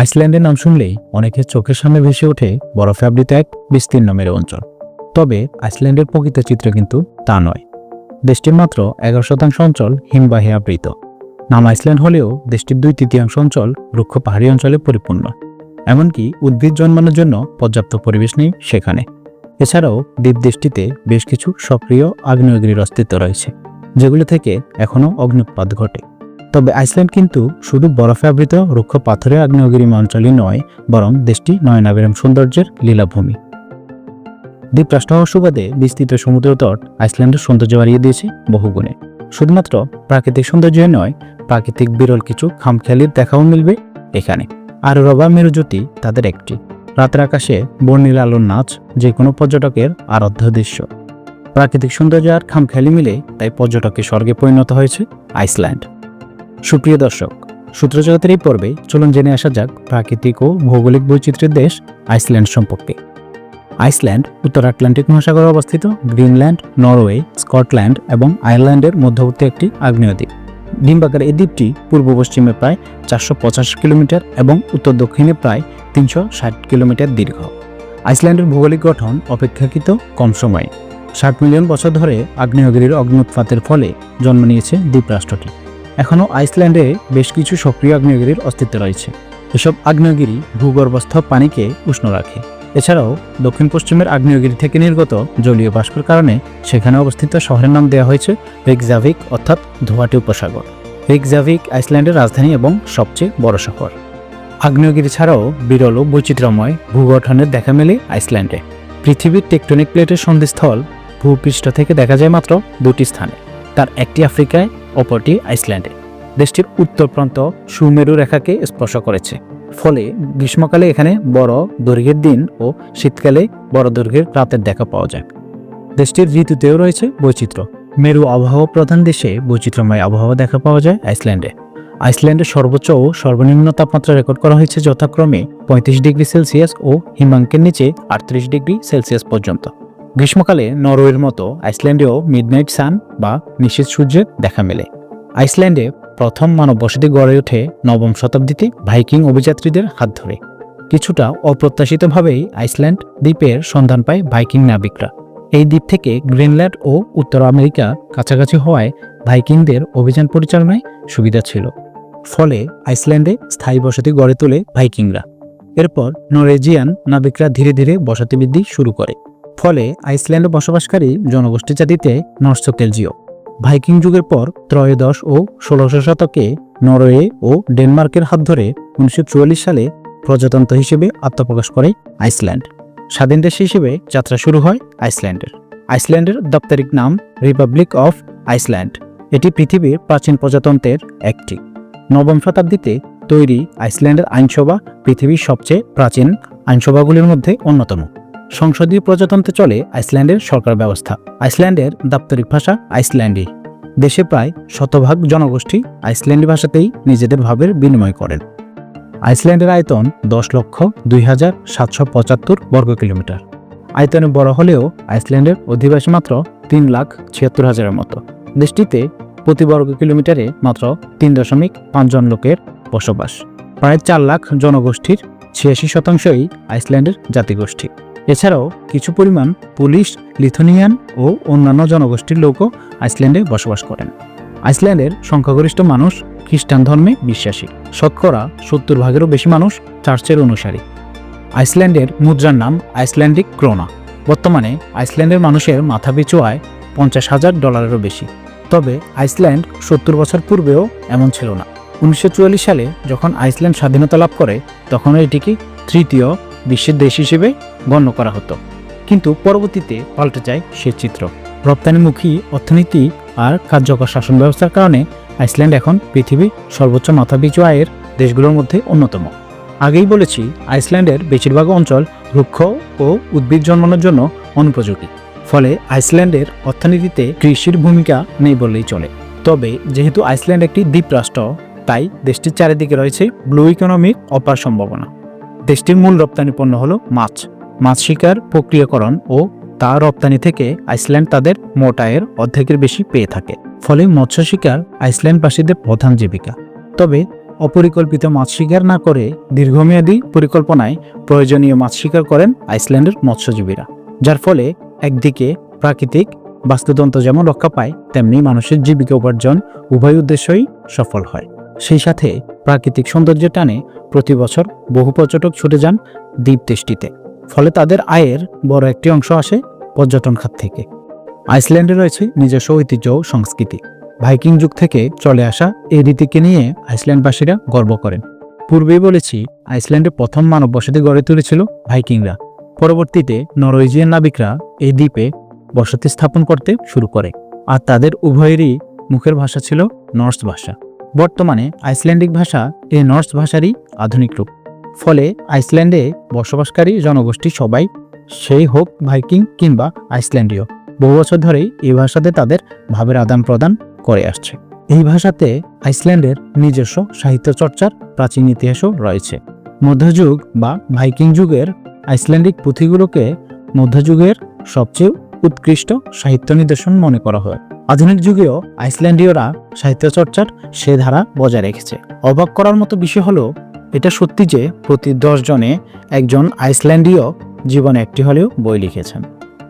আইসল্যান্ডের নাম শুনলেই অনেকের চোখের সামনে ভেসে ওঠে বরফে আবৃত এক বিস্তীর্ণ মেরু অঞ্চল। তবে আইসল্যান্ডের প্রকৃত চিত্র কিন্তু তা নয়। দেশটির মাত্র এগারো শতাংশ অঞ্চল হিমবাহে আবৃত। নাম আইসল্যান্ড হলেও দেশটির দুই তৃতীয়াংশ অঞ্চল রুক্ষ পাহাড়ি অঞ্চলে পরিপূর্ণ। এমনকি উদ্ভিদ জন্মানোর জন্য পর্যাপ্ত পরিবেশ নেই সেখানে। এছাড়াও দ্বীপ দেশটিতে বেশ কিছু সক্রিয় আগ্নেয়গিরির অস্তিত্ব রয়েছে, যেগুলো থেকে এখনও অগ্নুৎপাত ঘটে। তবে আইসল্যান্ড কিন্তু শুধু বরফে আবৃত রুক্ষ পাথরের আগ্নেয়গিরি অঞ্চলই নয়, বরং দেশটি নয়নাবিরাম সৌন্দর্যের লীলাভূমি। দ্বীপরাষ্ট্র হওয়ার সুবাদে বিস্তৃত সমুদ্র তট আইসল্যান্ডের সৌন্দর্য বাড়িয়ে দিয়েছে বহুগুণে। শুধুমাত্র প্রাকৃতিক সৌন্দর্যই নয়, প্রাকৃতিক বিরল কিছু খামখেয়ালির দেখাও মিলবে এখানে। আর রবা মেরুজ্যোতি তাদের একটি। রাতের আকাশে বর্ণিল আলোর নাচ যে কোনো পর্যটকের আরাধ্য দৃশ্য। প্রাকৃতিক সৌন্দর্য আর খামখেয়ালি মিলে তাই পর্যটকের স্বর্গে পরিণত হয়েছে আইসল্যান্ড। সুপ্রিয় দর্শক সূত্রজগতের এই পর্বে চলুন জেনে আসা যাক প্রাকৃতিক ও ভৌগোলিক বৈচিত্র্যের দেশ আইসল্যান্ড সম্পর্কে। আইসল্যান্ড, উত্তর আটলান্টিক মহাসাগরে অবস্থিত, গ্রিনল্যান্ড, নরওয়ে, স্কটল্যান্ড এবং আয়ারল্যান্ডের মধ্যবর্তী একটি আগ্নেয় দ্বীপ। ডিম্বাকার এই দ্বীপটি পূর্ব পশ্চিমে প্রায় চারশো পঁচাশি কিলোমিটার এবং উত্তর দক্ষিণে প্রায় তিনশো ষাট কিলোমিটার দীর্ঘ। আইসল্যান্ডের ভৌগোলিক গঠন অপেক্ষাকৃত কম সময়ে। ষাট মিলিয়ন বছর ধরে আগ্নেয়গিরির অগ্নুৎপাতের ফলে জন্ম নিয়েছে দ্বীপরাষ্ট্রটি। এখনও আইসল্যান্ডে বেশ কিছু সক্রিয় আগ্নেয়গিরির অস্তিত্ব রয়েছে। এসব আগ্নেয়গিরি ভূগর্ভস্থ পানিকে উষ্ণ রাখে। এছাড়াও দক্ষিণ পশ্চিমের আগ্নেয়গিরি থেকে নির্গত জলীয় বাষ্পের কারণে সেখানে অবস্থিত শহরের নাম দেওয়া হয়েছে রিকজাভিক অর্থাৎ ধোয়াটি উপসাগর। রিকজাভিক আইসল্যান্ডের রাজধানী এবং সবচেয়ে বড় শহর। আগ্নেয়গিরি ছাড়াও বিরল ও বৈচিত্র্যময় ভূগঠনের দেখা মেলে আইসল্যান্ডে। পৃথিবীর টেকটনিক প্লেটের সন্ধিস্থল ভূপৃষ্ঠ থেকে দেখা যায় মাত্র দুটি স্থানে। তার একটি আফ্রিকায় অপরটি আইসল্যান্ডে। দেশটির উত্তর প্রান্ত সুমেরু রেখাকে স্পর্শ করেছে। ফলে গ্রীষ্মকালে এখানে বড় দৈর্ঘ্যের দিন ও শীতকালে বড় দৈর্ঘ্যের রাতের দেখা পাওয়া যায়। দেশটির ঋতুতেও রয়েছে বৈচিত্র্য। মেরু আবহাওয়া প্রধান দেশে বৈচিত্র্যময় আবহাওয়া দেখা পাওয়া যায় আইসল্যান্ডে। আইসল্যান্ডের সর্বোচ্চ ও সর্বনিম্ন তাপমাত্রা রেকর্ড করা হয়েছে যথাক্রমে পঁয়ত্রিশ ডিগ্রি সেলসিয়াস ও হিমাঙ্কের নিচে আটত্রিশ ডিগ্রি সেলসিয়াস পর্যন্ত। গ্রীষ্মকালে নরওয়ের মতো আইসল্যান্ডেও মিডনাইট সান বা নিশীত সূর্যের দেখা মেলে। আইসল্যান্ডে প্রথম মানব বসতি গড়ে ওঠে নবম শতাব্দীতে ভাইকিং অভিযাত্রীদের হাত ধরে। কিছুটা অপ্রত্যাশিতভাবেই আইসল্যান্ড দ্বীপের সন্ধান পায় ভাইকিং নাবিকরা। এই দ্বীপ থেকে গ্রিনল্যান্ড ও উত্তর আমেরিকা কাছাকাছি হওয়ায় ভাইকিংদের অভিযান পরিচালনায় সুবিধা ছিল। ফলে আইসল্যান্ডে স্থায়ী বসতি গড়ে তোলে ভাইকিংরা। এরপর নরেজিয়ান নাবিকরা ধীরে ধীরে বসতি বৃদ্ধি শুরু করে। ফলে আইসল্যান্ডে বসবাসকারী জনগোষ্ঠী জাতিতে নর্সকেলজিও ভাইকিং যুগের পর ত্রয়োদশ ও ষোড়শ শতকে নরওয়ে ও ডেনমার্কের হাত ধরে উনিশশো চুয়াল্লিশ সালে প্রজাতন্ত্র হিসেবে আত্মপ্রকাশ করে আইসল্যান্ড। স্বাধীন দেশ হিসেবে যাত্রা শুরু হয় আইসল্যান্ডের। আইসল্যান্ডের দাপ্তরিক নাম রিপাবলিক অফ আইসল্যান্ড। এটি পৃথিবীর প্রাচীন প্রজাতন্ত্রের একটি। নবম শতাব্দীতে তৈরি আইসল্যান্ডের আইনসভা পৃথিবীর সবচেয়ে প্রাচীন আইনসভাগুলির মধ্যে অন্যতম। সংসদীয় প্রজাতন্ত্রে চলে আইসল্যান্ডের সরকার ব্যবস্থা। আইসল্যান্ডের দাপ্তরিক ভাষা আইসল্যান্ডি। দেশে প্রায় শতভাগ জনগোষ্ঠী আইসল্যান্ডি ভাষাতেই নিজেদের ভাবের বিনিময় করেন। আইসল্যান্ডের আয়তন দশ লক্ষ দুই হাজার সাতশো পঁচাত্তর বর্গ কিলোমিটার। আয়তনে বড় হলেও আইসল্যান্ডের অধিবাসী মাত্র তিন লাখ ছিয়াত্তর হাজারের মতো। দেশটিতে প্রতি বর্গ কিলোমিটারে মাত্র তিন দশমিক পাঁচ জন লোকের বসবাস। প্রায় চার লাখ জনগোষ্ঠীর ছিয়াশি শতাংশই আইসল্যান্ডের জাতিগোষ্ঠী। এছাড়াও কিছু পরিমাণ পুলিশ, লিথুনিয়ান ও অন্যান্য জনগোষ্ঠীর লোকও আইসল্যান্ডে বসবাস করেন। আইসল্যান্ডের সংখ্যাগরিষ্ঠ মানুষ খ্রিস্টান ধর্মে বিশ্বাসী। শতকরা সত্তর ভাগেরও বেশি মানুষ চার্চের অনুসারী। আইসল্যান্ডের মুদ্রার নাম আইসল্যান্ডিক ক্রোনা। বর্তমানে আইসল্যান্ডের মানুষের মাথাপিছু আয় পঞ্চাশ হাজার ডলারেরও বেশি। তবে আইসল্যান্ড সত্তর বছর পূর্বেও এমন ছিল না। উনিশশো চুয়াল্লিশ সালে যখন আইসল্যান্ড স্বাধীনতা লাভ করে, তখন এটিকে তৃতীয় বিশ্বের দেশ হিসেবে গণ্য করা হতো। কিন্তু পরবর্তীতে পাল্টে যায় সে চিত্র। রপ্তানিমুখী অর্থনীতি আর কার্যকর শাসন ব্যবস্থার কারণে আইসল্যান্ড এখন পৃথিবীর সর্বোচ্চ মাথাপিছু আয়ের দেশগুলোর মধ্যে অন্যতম। আগেই বলেছি, আইসল্যান্ডের বেশিরভাগ অঞ্চল রুক্ষ ও উদ্ভিদ জন্মানোর জন্য অনুপযোগী। ফলে আইসল্যান্ডের অর্থনীতিতে কৃষির ভূমিকা নেই বললেই চলে। তবে যেহেতু আইসল্যান্ড একটি দ্বীপরাষ্ট্র তাই দেশটির চারিদিকে রয়েছে ব্লু ইকোনমির অপার সম্ভাবনা। দেশটির মূল রপ্তানি পণ্য হল মাছ। মাছ শিকার, প্রক্রিয়াকরণ ও তা রপ্তানি থেকে আইসল্যান্ড তাদের মোট আয়ের অর্ধেকের বেশি পেয়ে থাকে। ফলে মৎস্য শিকার আইসল্যান্ডবাসীদের প্রধান জীবিকা। তবে অপরিকল্পিত মাছ শিকার না করে দীর্ঘমেয়াদী পরিকল্পনায় প্রয়োজনীয় মাছ শিকার করেন আইসল্যান্ডের মৎস্যজীবীরা, যার ফলে একদিকে প্রাকৃতিক বাস্তুতন্ত্র যেমন রক্ষা পায়, তেমনি মানুষের জীবিকা উপার্জন উভয় উদ্দেশ্যই সফল হয়। সেই সাথে প্রাকৃতিক সৌন্দর্যের টানে প্রতি বছর বহু পর্যটক ছুটে যান দ্বীপ দেশটিতে ফলে তাদের আয়ের বড় একটি অংশ আসে পর্যটন খাত থেকে। আইসল্যান্ডে রয়েছে নিজস্ব ঐতিহ্য ও সংস্কৃতি। ভাইকিং যুগ থেকে চলে আসা এই রীতিকে নিয়ে আইসল্যান্ডবাসীরা গর্ব করেন। পূর্বেই বলেছি, আইসল্যান্ডে প্রথম মানব বসতি গড়ে তুলেছিল ভাইকিংরা। পরবর্তীতে নরওয়েজিয়ান নাবিকরা এই দ্বীপে বসতি স্থাপন করতে শুরু করে। আর তাদের উভয়েরই মুখের ভাষা ছিল নর্স ভাষা। বর্তমানে আইসল্যান্ডিক ভাষা এই নর্স ভাষারই আধুনিক রূপ। ফলে আইসল্যান্ডে বসবাসকারী জনগোষ্ঠী সবাই সেই হোক ভাইকিং কিংবা আইসল্যান্ডীয়। বহু বছর ধরেই এই ভাষাতে তাদের ভাবের আদান প্রদান করে আসছে। এই ভাষাতে আইসল্যান্ডের নিজস্ব সাহিত্য চর্চার প্রাচীন ইতিহাসও রয়েছে। মধ্যযুগ বা ভাইকিং যুগের আইসল্যান্ডিক পুঁথিগুলোকে মধ্যযুগের সবচেয়ে উৎকৃষ্ট সাহিত্য নিদর্শন মনে করা হয়। আধুনিক যুগেও আইসল্যান্ডীয়রা সাহিত্য চর্চার সে ধারা বজায় রেখেছে। অবাক করার মতো বিষয় হলো এটা সত্যি যে প্রতি দশ জনে একজন আইসল্যান্ডীয় জীবনে একটি হলেও বই লিখেছেন।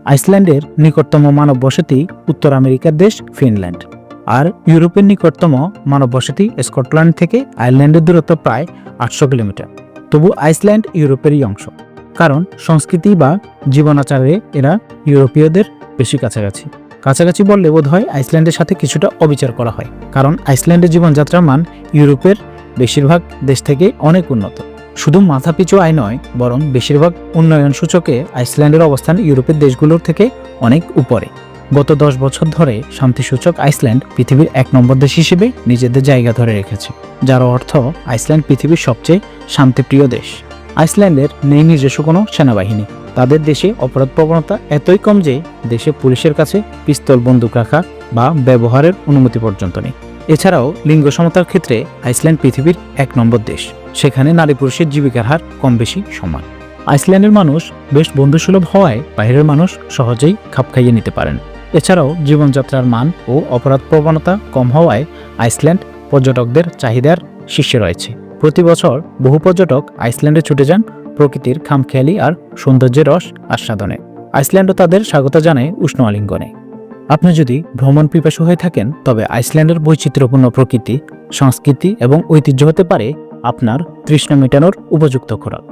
আইসল্যান্ডের নিকটতম মানব বসতি উত্তর আমেরিকার দেশ ফিনল্যান্ড। আর ইউরোপের নিকটতম মানব বসতি স্কটল্যান্ড থেকে আয়ারল্যান্ডের দূরত্ব প্রায় আটশো কিলোমিটার। তবু আইসল্যান্ড ইউরোপেরই অংশ। কারণ সংস্কৃতি বা জীবনাচারে এরা ইউরোপীয়দের বেশি কাছাকাছি। কাছাকাছি বললে বোধ হয় আইসল্যান্ডের সাথে কিছুটা অবিচার করা হয়। কারণ আইসল্যান্ডের জীবনযাত্রার মান ইউরোপের বেশিরভাগ দেশ থেকে অনেক উন্নত। শুধু মাথাপিছু আয় নয়, বরং বেশিরভাগ উন্নয়ন সূচকে আইসল্যান্ডের অবস্থান ইউরোপের দেশগুলোর থেকে অনেক উপরে। গত দশ বছর ধরে শান্তিসূচক আইসল্যান্ড পৃথিবীর এক নম্বর দেশ হিসেবে নিজেদের জায়গা ধরে রেখেছে, যার অর্থ আইসল্যান্ড পৃথিবীর সবচেয়ে শান্তিপ্রিয় দেশ। আইসল্যান্ডের নেই নিজস্ব কোনো সেনাবাহিনী। তাদের দেশে অপরাধ প্রবণতা এতই কম যে দেশে পুলিশের কাছে পিস্তল, বন্দুক রাখা বা ব্যবহারের অনুমতি পর্যন্ত নেই। এছাড়াও লিঙ্গ সমতার ক্ষেত্রে আইসল্যান্ড পৃথিবীর এক নম্বর দেশ। সেখানে নারী পুরুষের জীবিকার হার কম বেশি সমান। আইসল্যান্ডের মানুষ বেশ বন্ধুসুলভ হওয়ায় বাইরের মানুষ সহজেই খাপ খাইয়ে নিতে পারেন। এছাড়াও জীবনযাত্রার মান ও অপরাধ প্রবণতা কম হওয়ায় আইসল্যান্ড পর্যটকদের চাহিদার শীর্ষে রয়েছে। প্রতি বছর বহু পর্যটক আইসল্যান্ডে ছুটে যান প্রকৃতির খামখেয়ালি আর সৌন্দর্যের রস আস্বাদনে। আইসল্যান্ডও তাদের স্বাগত জানায় উষ্ণ আলিঙ্গনে। আপনি যদি ভ্রমণ পিপাসু হয়ে থাকেন, তবে আইসল্যান্ডের বৈচিত্র্যপূর্ণ প্রকৃতি, সংস্কৃতি এবং ঐতিহ্য হতে পারে আপনার তৃষ্ণা মেটানোর উপযুক্ত খোরাক।